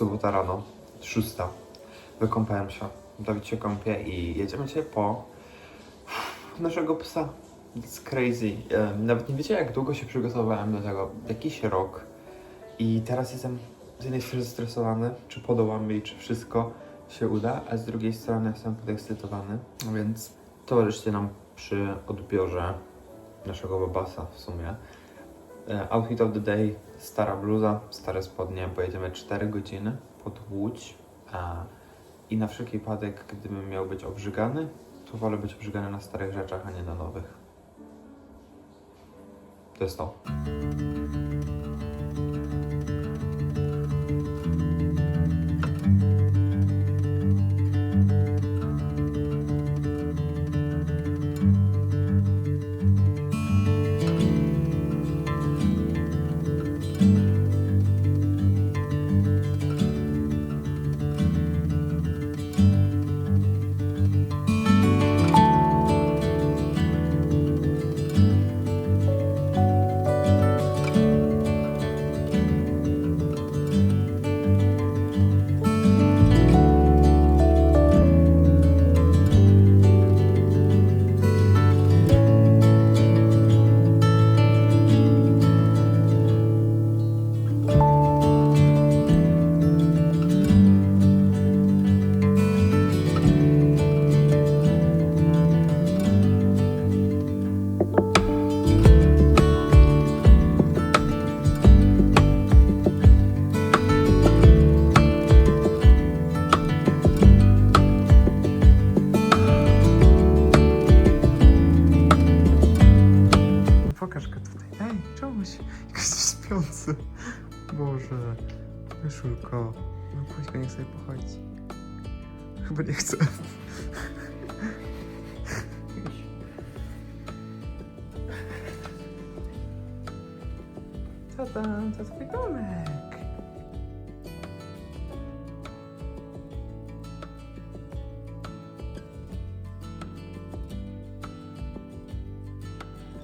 Sobota rano, szósta. Wykąpałem się. Dawid się kąpie i jedziemy dzisiaj po naszego psa. It's crazy. Nawet nie wiecie, jak długo się przygotowałem do tego. Jakiś rok. I teraz jestem z jednej strony zestresowany, czy podołamy i czy wszystko się uda, a z drugiej strony jestem podekscytowany. Więc towarzyszcie nam przy odbiorze naszego babasa w sumie. E, Outfit of the day, stara bluza, stare spodnie, pojedziemy 4 godziny pod Łódź a, i na wszelki wypadek, gdybym miał być obrzygany, to wolę być obrzygany na starych rzeczach, a nie na nowych. To jest to. Myszulko. No go, niech sobie pochodzi. Chyba nie chce. Co tam? To twój domek.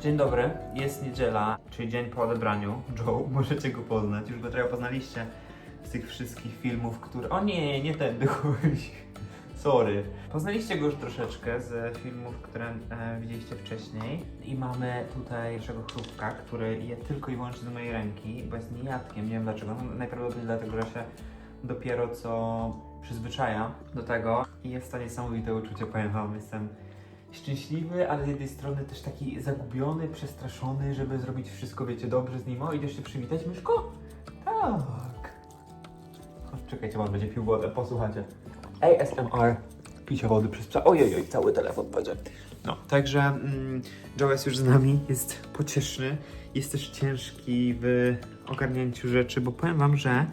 Dzień dobry, jest niedziela, czyli dzień po odebraniu. Joe, możecie go poznać, już go trochę poznaliście z tych wszystkich filmów, które... O nie, nie tędy chodź. Sorry. Poznaliście go już troszeczkę z filmów, które e, widzieliście wcześniej. I mamy tutaj naszego chrupka, który je tylko i wyłącznie z mojej ręki, bo jest niejadkiem, nie wiem dlaczego. No, najprawdopodobniej dlatego, że się dopiero co przyzwyczaja do tego. I jest to niesamowite uczucie, powiem wam. Jestem szczęśliwy, ale z jednej strony też taki zagubiony, przestraszony, żeby zrobić wszystko, wiecie, dobrze z nim. O, idziesz się przywitać, Myszko? Tak. Czekajcie, on będzie pił wodę, posłuchajcie. ASMR. Picie wody przez psa. Ojej, oj, cały telefon będzie. No, także mm, Joe jest już z nami, jest pocieszny, jest też ciężki w ogarnięciu rzeczy, bo powiem wam, że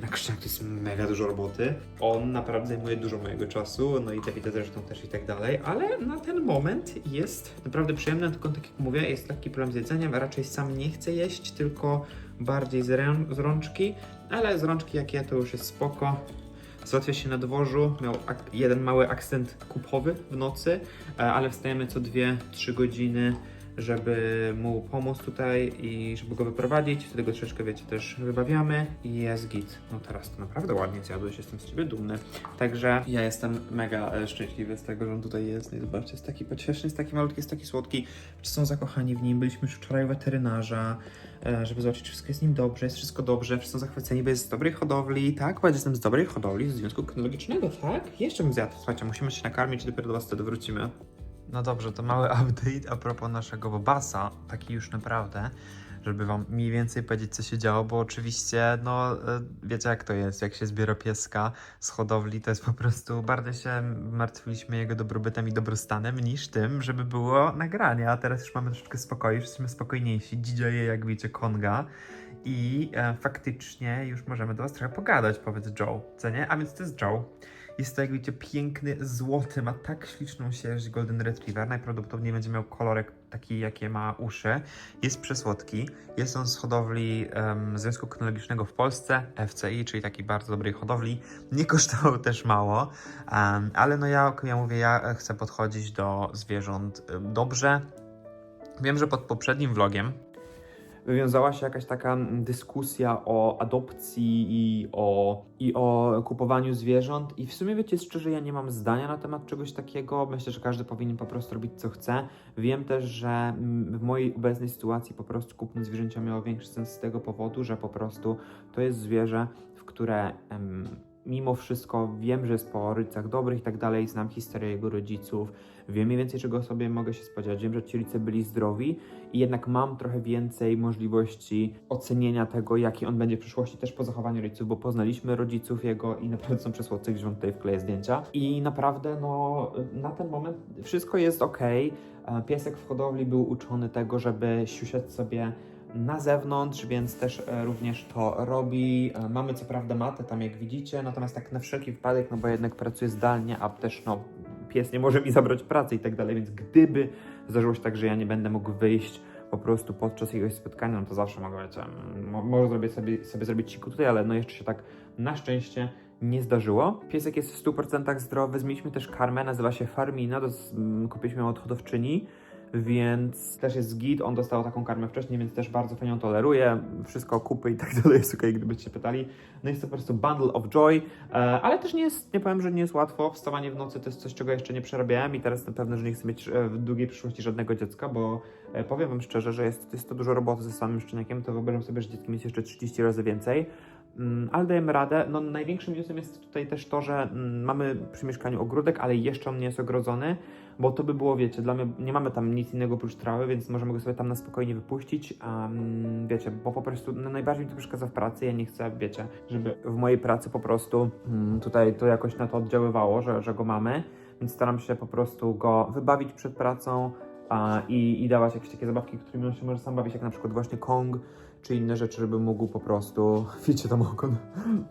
na krzyżach to jest mega dużo roboty. On naprawdę zajmuje dużo mojego czasu, no i Dawida zresztą też i tak dalej, ale na ten moment jest naprawdę przyjemny, tylko tak jak mówię, jest taki problem z jedzeniem, raczej sam nie chce jeść, tylko bardziej z, rę- z rączki, ale z rączki jak ja to już jest spoko. Załatwia się na dworzu, miał ak- jeden mały akcent kupowy w nocy, e, ale wstajemy co 2-3 godziny, żeby mu pomóc tutaj i żeby go wyprowadzić. Wtedy go troszeczkę, wiecie, też wybawiamy i jest git. No teraz to naprawdę ładnie zjadłeś, jestem z ciebie dumny. Także ja jestem mega e, szczęśliwy z tego, że on tutaj jest. No i zobaczcie, jest taki pocieszny, jest taki malutki, jest taki słodki. Wszyscy są zakochani w nim. Byliśmy już wczoraj u weterynarza, e, żeby zobaczyć, czy wszystko jest z nim dobrze, jest wszystko dobrze. Wszyscy są zachwyceni, bo jest z dobrej hodowli, tak? Bo jestem z dobrej hodowli, z związku kynologicznego, tak? Jeszcze bym zjadł. Słuchajcie, musimy się nakarmić dopiero do was wtedy wrócimy. No dobrze, to mały update a propos naszego Bobasa, taki już naprawdę, żeby wam mniej więcej powiedzieć, co się działo, bo oczywiście, no, e, wiecie jak to jest, jak się zbiera pieska z hodowli, to jest po prostu, bardziej się martwiliśmy jego dobrobytem i dobrostanem, niż tym, żeby było nagranie, a teraz już mamy troszeczkę spokoju, jesteśmy spokojniejsi, dzieje jak wiecie Konga i e, faktycznie już możemy do was trochę pogadać, powiedz Joe, co nie? A więc to jest Joe. Jest to, jak widzicie, piękny, złoty, ma tak śliczną sierść Golden Retriever. Najprawdopodobniej będzie miał kolorek taki, jakie ma uszy. Jest przesłodki. Jest on z hodowli em, Związku Kynologicznego w Polsce, FCI, czyli takiej bardzo dobrej hodowli. Nie kosztował też mało, em, ale no ja, ja mówię, ja chcę podchodzić do zwierząt dobrze. Wiem, że pod poprzednim vlogiem wywiązała się jakaś taka mm, dyskusja o adopcji i o, i o kupowaniu zwierząt. I w sumie, wiecie, szczerze, ja nie mam zdania na temat czegoś takiego. Myślę, że każdy powinien po prostu robić co chce. Wiem też, że mm, w mojej obecnej sytuacji po prostu kupno zwierzęcia miało większy sens z tego powodu, że po prostu to jest zwierzę, w które em, mimo wszystko wiem, że jest po rodzicach dobrych i tak dalej, znam historię jego rodziców, wiem mniej więcej czego sobie mogę się spodziewać, wiem, że ci rodzice byli zdrowi i jednak mam trochę więcej możliwości ocenienia tego, jaki on będzie w przyszłości też po zachowaniu rodziców, bo poznaliśmy rodziców jego i naprawdę są przesłodcy, gdzieś wam tutaj wkleję zdjęcia i naprawdę no na ten moment wszystko jest ok. Piesek w hodowli był uczony tego, żeby siusiać sobie na zewnątrz, więc też e, również to robi. E, Mamy co prawda matę tam jak widzicie, natomiast tak na wszelki wypadek, no bo jednak pracuję zdalnie, a też no pies nie może mi zabrać pracy i tak dalej, więc gdyby zdarzyło się tak, że ja nie będę mógł wyjść po prostu podczas jakiegoś spotkania, no to zawsze mogę, wiecie, mo- może zrobię sobie, sobie zrobić ciku tutaj, ale no jeszcze się tak na szczęście nie zdarzyło. Piesek jest w 100% zdrowy, zmieniliśmy też karmę, nazywa się Farmina, mm, kupiliśmy ją od hodowczyni, więc też jest git, on dostał taką karmę wcześniej, więc też bardzo fajnie ją toleruje, wszystko kupy i tak dalej jest ok, gdybyście pytali. No jest to po prostu bundle of joy, e, ale też nie jest, nie powiem, że nie jest łatwo, wstawanie w nocy to jest coś, czego jeszcze nie przerabiałem i teraz jestem pewny, że nie chcę mieć e, w długiej przyszłości żadnego dziecka, bo e, powiem wam szczerze, że jest, jest to dużo roboty ze samym szczeniakiem, to wyobrażam sobie, że dzieckiem jest jeszcze 30 razy więcej. Mm, ale dajemy radę. No, największym minusem jest tutaj też to, że mm, mamy przy mieszkaniu ogródek, ale jeszcze on nie jest ogrodzony, bo to by było, wiecie, dla mnie nie mamy tam nic innego oprócz trawy, więc możemy go sobie tam na spokojnie wypuścić. Um, wiecie, bo po prostu no, najbardziej mi to przeszkadza w pracy. Ja nie chcę, wiecie, żeby w mojej pracy po prostu mm, tutaj to jakoś na to oddziaływało, że, że go mamy, więc staram się po prostu go wybawić przed pracą. i, i dawać jakieś takie zabawki, którymi on się może sam bawić, jak na przykład właśnie Kong, czy inne rzeczy, żeby mógł po prostu, wiecie tam okon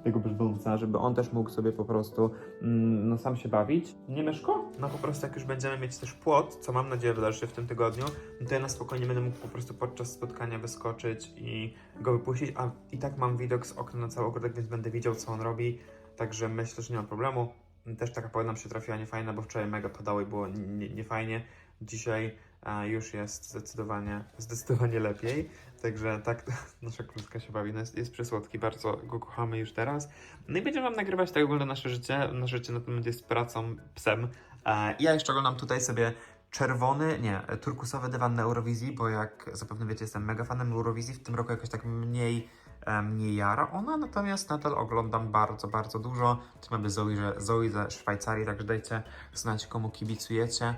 tego brzdąca, żeby on też mógł sobie po prostu mm, no, sam się bawić. Nie Myszko? No po prostu jak już będziemy mieć też płot, co mam nadzieję wydarzy się w tym tygodniu, no to ja na spokojnie będę mógł po prostu podczas spotkania wyskoczyć i go wypuścić, a i tak mam widok z okna na cały ogródek, więc będę widział co on robi, także myślę, że nie ma problemu. Też taka pogoda nam się trafiła niefajna, bo wczoraj mega padało i było nie- niefajnie. Dzisiaj a, już jest zdecydowanie, zdecydowanie lepiej. Także tak nasza kluska się bawi. No jest, jest przysłodki, bardzo go kochamy już teraz. No i będziemy wam nagrywać tak ogólne nasze życie. Nasze życie na tym moment jest pracą, psem. E, ja jeszcze oglądam tutaj sobie czerwony, nie, turkusowy dywan na Eurowizji, bo jak zapewne wiecie, jestem mega fanem Eurowizji. W tym roku jakoś tak mniej e, mnie jara ona, natomiast nadal oglądam bardzo, bardzo dużo. Tu mamy Zoe, że Zoe ze Szwajcarii, także dajcie znać komu kibicujecie.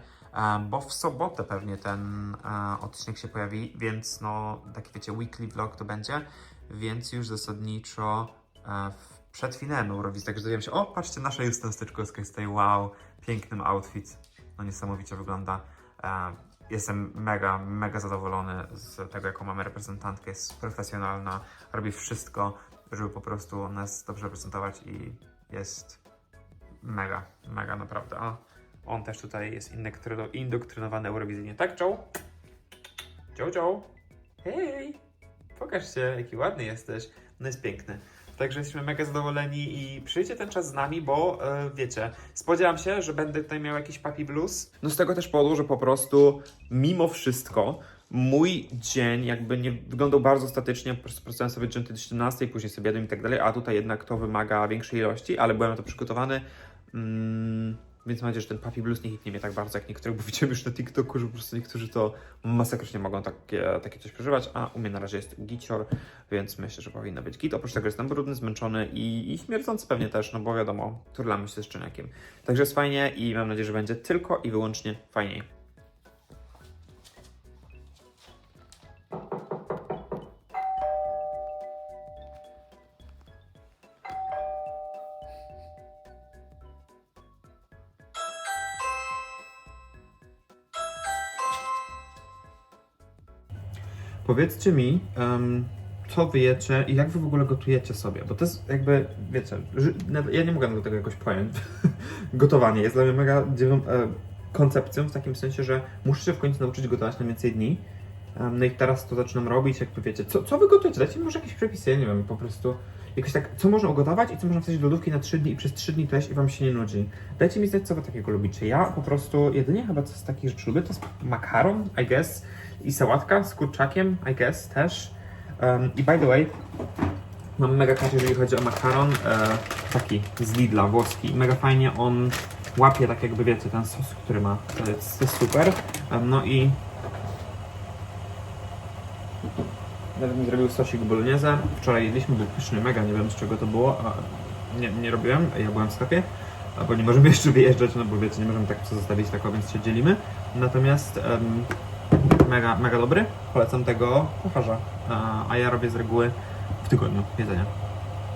Bo w sobotę pewnie ten e, odcinek się pojawi, więc no taki wiecie, weekly vlog to będzie, więc już zasadniczo e, przed finałem Eurowizji, także dowiemy się, o patrzcie, nasza Justyna Styczkowska jest tutaj, wow, pięknym outfit, no niesamowicie wygląda. E, jestem mega, mega zadowolony z tego, jaką mamy reprezentantkę, jest profesjonalna, robi wszystko, żeby po prostu nas dobrze reprezentować i jest mega, mega naprawdę. On też tutaj jest indoktryno- indoktrynowany eurowizyjnie. Tak, Joe? Joe, Joe? Hej! Pokaż się, jaki ładny jesteś. No jest piękny. Także jesteśmy mega zadowoleni i przyjdzie ten czas z nami, bo e, wiecie, spodziewam się, że będę tutaj miał jakiś papi blues. No z tego też powodu, że po prostu mimo wszystko mój dzień jakby nie wyglądał bardzo statycznie, po prostu pracowałem sobie 9 do 17, później sobie jadłem i tak dalej, a tutaj jednak to wymaga większej ilości, ale byłem na to przygotowany. Mm, więc mam nadzieję, że ten Puppy Blues nie hitnie mnie tak bardzo jak niektórych, bo widziałem już na TikToku, że po prostu niektórzy to masakrycznie mogą takie, takie coś przeżywać, a u mnie na razie jest gicior, więc myślę, że powinno być git. Oprócz tego jestem brudny, zmęczony i, i śmierdzący pewnie też, no bo wiadomo, turlamy się ze szczeniakiem. Także jest fajnie i mam nadzieję, że będzie tylko i wyłącznie fajniej. Powiedzcie mi, em, co wy jecie i jak wy w ogóle gotujecie sobie, bo to jest jakby, wiecie, ja nie mogę tego jakoś pojąć. Gotowanie jest dla mnie mega dziwną e, koncepcją, w takim sensie, że muszę się w końcu nauczyć gotować na więcej dni. Em, no i teraz to zaczynam robić, jakby wiecie, co, co wy gotujecie? Dajcie mi może jakieś przepisy, ja nie wiem, po prostu jakoś tak, co można ugotować i co można wsadzić do lodówki na 3 dni i przez 3 dni też i wam się nie nudzi. Dajcie mi znać, co wy takiego lubicie. Ja po prostu jedynie chyba co z takich rzeczy lubię, to jest makaron, I guess, i sałatka z kurczakiem, I guess, też. Um, I by the way, mam mega catch, jeżeli chodzi o makaron, e, taki z Lidla, włoski. Mega fajnie on łapie, tak jakby wiecie, ten sos, który ma. To jest, to jest super. Em, no i nawet mi zrobił sosik bolognese. Wczoraj jedliśmy, był pyszny, mega, nie wiem z czego to było. A nie, nie robiłem, ja byłem w sklepie. Bo nie możemy jeszcze wyjeżdżać, no bo wiecie, nie możemy tak zostawić tak, więc się dzielimy. Natomiast em, mega, mega dobry. Polecam tego kucharza. A, a ja robię z reguły w tygodniu jedzenia.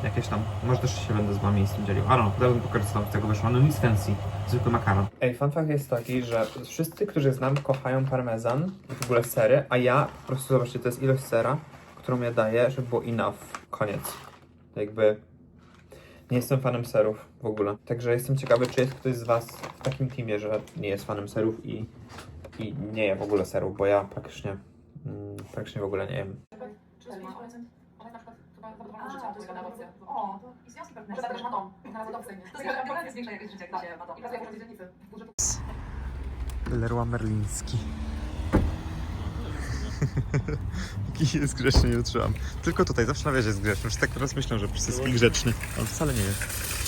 Jakieś tam. Może też się będę z wami z tym dzielił. Ale no, dałbym pokazać z tego wyszło. No nic fancy. Zwykły makaron. Ej, fun fact jest taki, że wszyscy, którzy znam, kochają parmezan i w ogóle sery, a ja po prostu, zobaczcie, to jest ilość sera, którą ja daję, żeby było enough. Koniec. Jakby nie jestem fanem serów w ogóle. Także jestem ciekawy, czy jest ktoś z Was w takim teamie, że nie jest fanem serów i, i nie je w ogóle serów, bo ja praktycznie, mm, praktycznie w ogóle nie jem. 35%. Ona jest jest to i. I. Leroy Merliński. Jaki jest grzeczny, nie utrzymam. Tylko tutaj, zawsze na wieży jest grzeczny. Już tak teraz myślę, że wszyscy jest grzeczny. On wcale nie jest.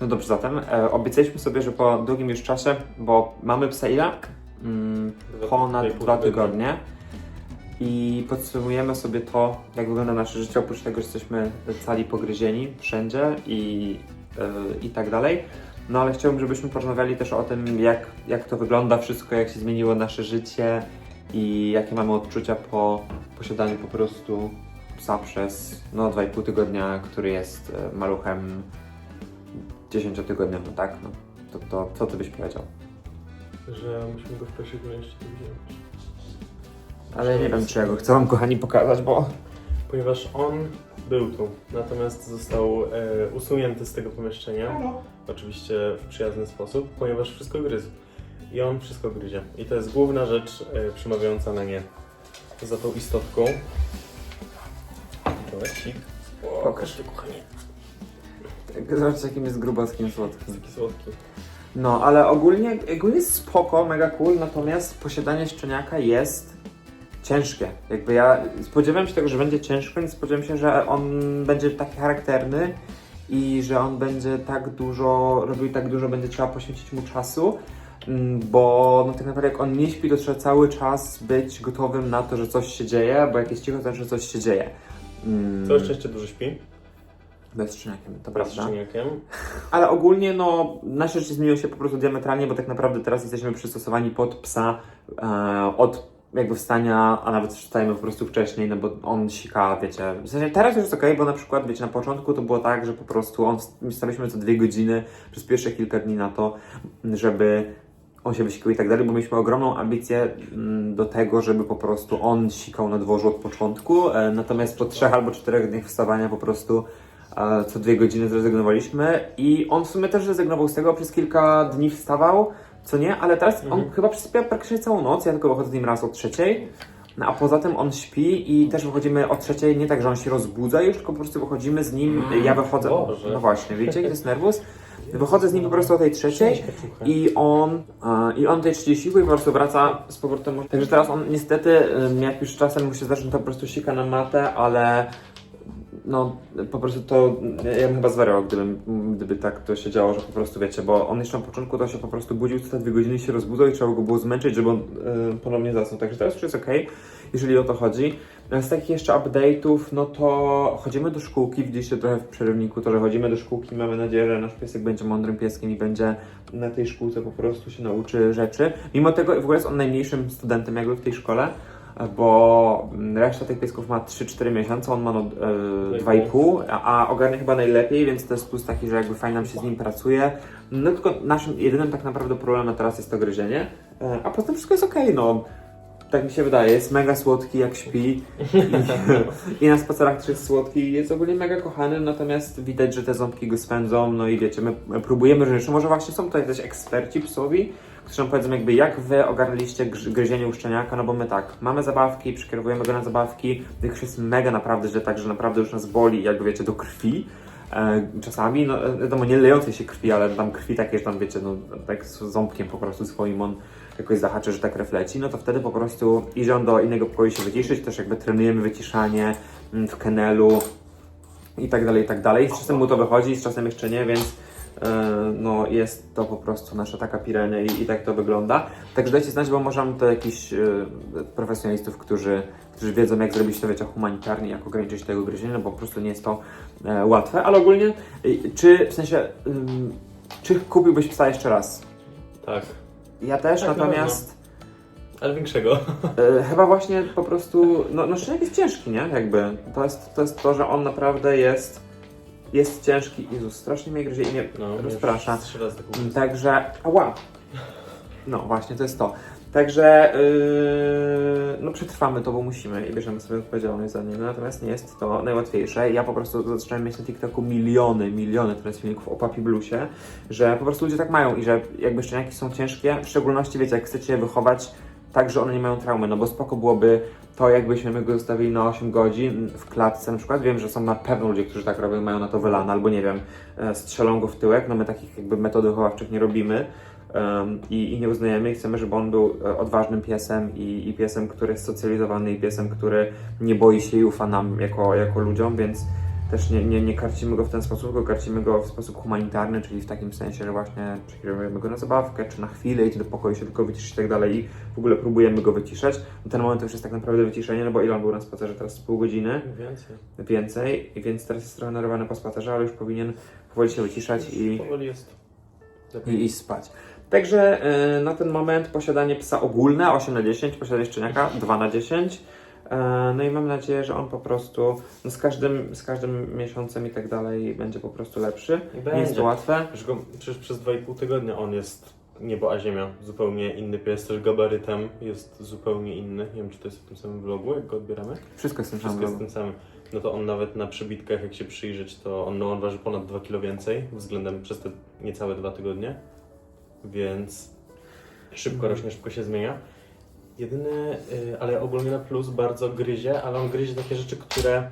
No dobrze, zatem e, obiecaliśmy sobie, że po długim już czasie, bo mamy psa ile? Mm, ponad dwa tygodnie. I podsumujemy sobie to, jak wygląda nasze życie, oprócz tego, że jesteśmy cali pogryzieni wszędzie i, e, i tak dalej. No ale chciałbym, żebyśmy porozmawiali też o tym, jak, jak to wygląda wszystko, jak się zmieniło nasze życie i jakie mamy odczucia po posiadaniu po prostu psa przez no 2,5 tygodnia, który jest e, maluchem 10-tygodniowym, tak? No, to, to co ty byś powiedział? Że musimy go w kolejności tu wziąć. Ale nie wiem, czy ja go chcę wam, kochani, pokazać, bo... Ponieważ on był tu, natomiast został e, usunięty z tego pomieszczenia. Oczywiście w przyjazny sposób, ponieważ wszystko gryzł. I on wszystko gryzie. I to jest główna rzecz e, przemawiająca na nie. Za tą istotką. Tolecik. Pokaż. ty, kochanie. Zobaczcie, jakim jest grubaskim słodkim. Taki słodki. No, ale ogólnie, ogólnie jest spoko, mega cool, natomiast posiadanie szczeniaka jest ciężkie. Jakby ja spodziewałem się tego, że będzie ciężko, nie spodziewałem się, że on będzie taki charakterny i że on będzie tak dużo, robił tak dużo, będzie trzeba poświęcić mu czasu, mm, bo no tak naprawdę jak on nie śpi, to trzeba cały czas być gotowym na to, że coś się dzieje, bo jak jest cicho, to znaczy, że coś się dzieje. Mm, Całe szczęście dużo śpi. Bez szczeniakiem, to prawda. szczeniakiem. Ale ogólnie no, nasze życie zmieniło się po prostu diametralnie, bo tak naprawdę teraz jesteśmy przystosowani pod psa e, od jakby wstania, a nawet wstajemy po prostu wcześniej, no bo on sika, wiecie. W sensie teraz już jest okej, bo na przykład, wiecie, na początku to było tak, że po prostu on wstaliśmy co dwie godziny przez pierwsze kilka dni na to, żeby on się wysikał i tak dalej, bo mieliśmy ogromną ambicję mm, do tego, żeby po prostu on sikał na dworzu od początku, e, natomiast po trzech albo czterech dniach wstawania po prostu co dwie godziny zrezygnowaliśmy i on w sumie też zrezygnował z tego, przez kilka dni wstawał, co nie, ale teraz on Mhm. chyba przysypia praktycznie całą noc, ja tylko wychodzę z nim raz o trzeciej, no a poza tym on śpi i też wychodzimy o trzeciej, nie tak, że on się rozbudza już, tylko po prostu wychodzimy z nim, ja wychodzę, Boże. no właśnie, jaki to jest nerwus? Wychodzę z nim po prostu o tej trzeciej i on, i on tej 30 siły i po prostu wraca z powrotem. Także teraz on niestety, jak już czasem mu się zacznie, to po prostu sika na matę, ale no po prostu to, ja bym chyba zwariował, gdybym, gdyby tak to się działo, że po prostu wiecie, bo on jeszcze na początku to się po prostu budził co te dwie godziny się rozbudzał i trzeba go było zmęczyć, żeby on e, ponownie zasnął. Także teraz już jest okej. jeżeli o to chodzi. Z takich jeszcze update'ów, no to chodzimy do szkółki, widzieliście trochę w przerywniku to, że chodzimy do szkółki, mamy nadzieję, że nasz piesek będzie mądrym pieskiem i będzie na tej szkółce po prostu się nauczy rzeczy. Mimo tego w ogóle jest on najmniejszym studentem jakby w tej szkole, bo reszta tych piesków ma 3-4 miesiące, on ma no, e, 2,5, a, a ogarnia chyba najlepiej, więc to jest plus taki, że jakby fajnie nam się z nim pracuje. No tylko naszym jedynym tak naprawdę problemem teraz jest to gryzienie, e, a potem wszystko jest okej, no. Tak mi się wydaje, jest mega słodki jak śpi i, i na spacerach też jest słodki jest ogólnie mega kochany, natomiast widać, że te ząbki go spędzą, no i wiecie, my próbujemy różne rzeczy, może właśnie są tutaj też eksperci psowi, nam powiedzą jakby jak wy ogarnęliście gryzienie u szczeniaka, no bo my tak, mamy zabawki, przekierowujemy go na zabawki, tych jest mega naprawdę, że tak, że naprawdę już nas boli, jakby wiecie, do krwi, E, czasami, no e, wiadomo, nie lejącej się krwi, ale tam krwi takie, że tam wiecie, no tak z ząbkiem po prostu swoim on jakoś zahaczy, że tak refleci, no to wtedy po prostu idzie on do innego pokoju się wyciszyć, też jakby trenujemy wyciszanie mm, w kenelu i tak dalej, i tak dalej. Z czasem mu to wychodzi, z czasem jeszcze nie, więc no jest to po prostu nasza taka pirenia i, i tak to wygląda. Także dajcie znać, bo może mam to jakichś e, profesjonalistów, którzy, którzy wiedzą jak zrobić to wiecie humanitarnie, jak ograniczyć tego gryzienia, no bo po prostu nie jest to e, łatwe, ale ogólnie e, czy w sensie ym, czy kupiłbyś psa jeszcze raz? Tak, Ja też, Tak, na natomiast ale większego. e, chyba właśnie po prostu, no, no szczeniak jest ciężki, nie? Jakby, to jest, to jest to, że on naprawdę jest, jest ciężki. Jezus, strasznie mnie gryzie i mnie No, rozprasza. Trzy razy tak Mm, mówię. Także, ała. No właśnie, to jest to. Także, yy, no przetrwamy to, bo musimy i bierzemy sobie odpowiedzialność za nie. Natomiast nie jest to najłatwiejsze. Ja po prostu zacząłem mieć na TikToku miliony, miliony teraz filmików o Papi Bluesie, że po prostu ludzie tak mają i że jakby szczeniaki są ciężkie, w szczególności wiecie, jak chcecie je wychować tak, że one nie mają traumy, no bo spoko byłoby to, jakbyśmy my go zostawili na 8 godzin w klatce na przykład. Wiem, że są na pewno ludzie, którzy tak robią, mają na to wylane, albo nie wiem, e, strzelą go w tyłek. No my takich jakby metod wychowawczych nie robimy em, i, i nie uznajemy i chcemy, żeby on był e, odważnym piesem i, i piesem, który jest socjalizowany i piesem, który nie boi się i ufa nam jako, jako ludziom, więc też nie, nie, nie karcimy go w ten sposób, tylko karcimy go w sposób humanitarny, czyli w takim sensie, że właśnie przekierujemy go na zabawkę, czy na chwilę, idzie do pokoju się tylko wyciszyć i tak dalej i w ogóle próbujemy go wyciszać. No ten moment to już jest tak naprawdę wyciszenie, no bo ile on był na spacerze? Teraz pół godziny Więcej. więcej, i więc teraz jest trochę nerwowany po spacerze, ale już powinien powoli się wyciszać i, i iść spać. Także y, na ten moment posiadanie psa ogólne 8 na 10, posiadanie szczeniaka 2 na 10. E, No i mam nadzieję, że on po prostu no z, każdym, z każdym miesiącem i tak dalej będzie po prostu lepszy. I Nie jest to łatwe. Przecież, go, przecież przez 2,5 tygodnia on jest niebo a ziemia. Zupełnie inny pies, też gabarytem jest zupełnie inny. Nie wiem, czy to jest w tym samym vlogu, jak go odbieramy? Wszystko jest tym Wszystko jest samym. tym samym. No to on nawet na przybitkach, jak się przyjrzeć, to on, no, on waży ponad 2 kg więcej względem przez te niecałe dwa tygodnie. Więc szybko rośnie, szybko się zmienia. Jedyny, y, ale ogólnie na plus bardzo gryzie, ale on gryzie takie rzeczy, które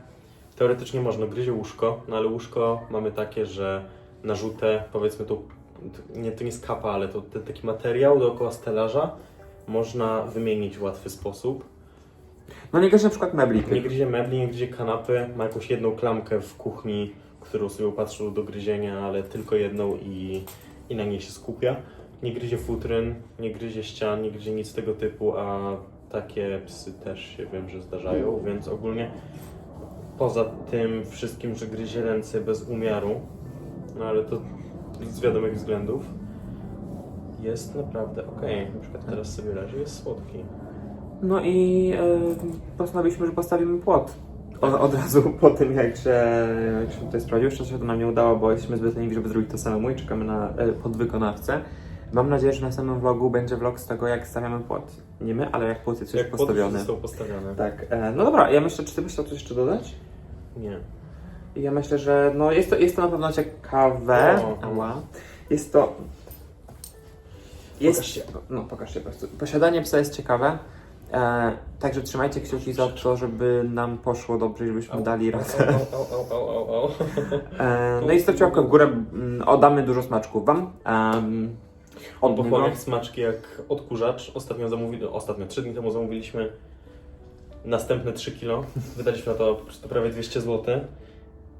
teoretycznie można. Gryzie łóżko, no ale łóżko mamy takie, że narzute, powiedzmy to, nie, to nie jest kapa, ale to ten taki materiał dookoła stelaża można wymienić w łatwy sposób. No nie gryzie na przykład mebli. Nie gryzie mebli, nie gryzie kanapy, ma jakąś jedną klamkę w kuchni, którą sobie upatrzył do gryzienia, ale tylko jedną i, i na niej się skupia. Nie gryzie futryn, nie gryzie ścian, nie gryzie nic tego typu, a takie psy też się wiem, że zdarzają, więc ogólnie poza tym wszystkim, że gryzie ręce bez umiaru, no ale to z wiadomych względów, jest naprawdę okej. Na przykład teraz sobie leży, jest słodki. No i postanowiliśmy, że postawimy płot. Od, od razu po tym, jak się, jak się tutaj sprawdził. Jeszcze się to nam nie udało, bo jesteśmy zbyt leniwi, żeby zrobić to samemu i czekamy na y, podwykonawcę. Mam nadzieję, że na samym vlogu będzie vlog z tego, jak stawiamy płot. Nie my, ale jak płot jest już Jak płot postawiony. został postawiony. Tak, e, no dobra, ja myślę, czy ty byś chciał coś jeszcze dodać? Nie. Ja myślę, że no jest to, jest to na pewno ciekawe. O. Ała. Jest to. Jest, Pokaż się. No, pokaż się po prostu. Posiadanie psa jest ciekawe. E, także trzymajcie kciuki za to, żeby nam poszło dobrze, i żebyśmy dali radę. Au, au, au, au, au. E, no i stawcie łapkę w górę, mm, dużo smaczków wam. On pochłonie jak smaczki jak odkurzacz. Ostatnio zamówili, ostatnio, 3 dni temu zamówiliśmy następne 3 kilo. Wydaliśmy na to prawie 200 zł.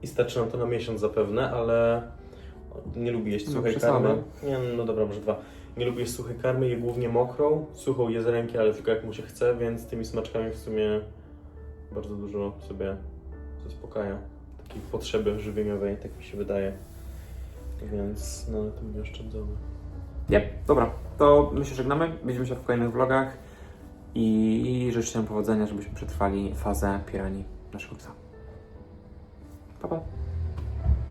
I starczy nam to na miesiąc zapewne, ale nie lubi jeść No, suchej przesada. karmy. Nie, no dobra, może dwa. Nie lubi jeść suchej karmy, je głównie mokrą. Suchą je z ręki, ale tylko jak mu się chce, więc tymi smaczkami w sumie bardzo dużo sobie zaspokaja. Takiej potrzeby żywieniowej, tak mi się wydaje. Więc no, na tym nie oszczędzamy. Yep, dobra. To my się żegnamy. Widzimy się w kolejnych vlogach. I życzę powodzenia, żebyśmy przetrwali fazę piranii naszego psa. Pa, pa.